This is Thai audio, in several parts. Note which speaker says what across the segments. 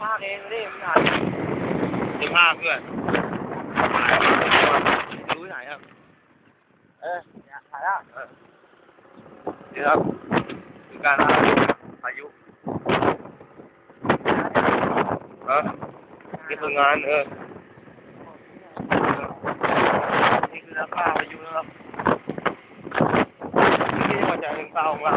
Speaker 1: ภาคเองนี่ผมถ่ายสิพห้าเพื่อนรู้ไหนครับ เออ
Speaker 2: ถ่ายแล้วน
Speaker 1: ี่ครับคือการล่าพายุเออนี่คืองานเออ นี่คือน้าพายุนะครับที่มาจากเมืองตาของเรา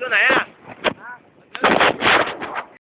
Speaker 1: 你哪样？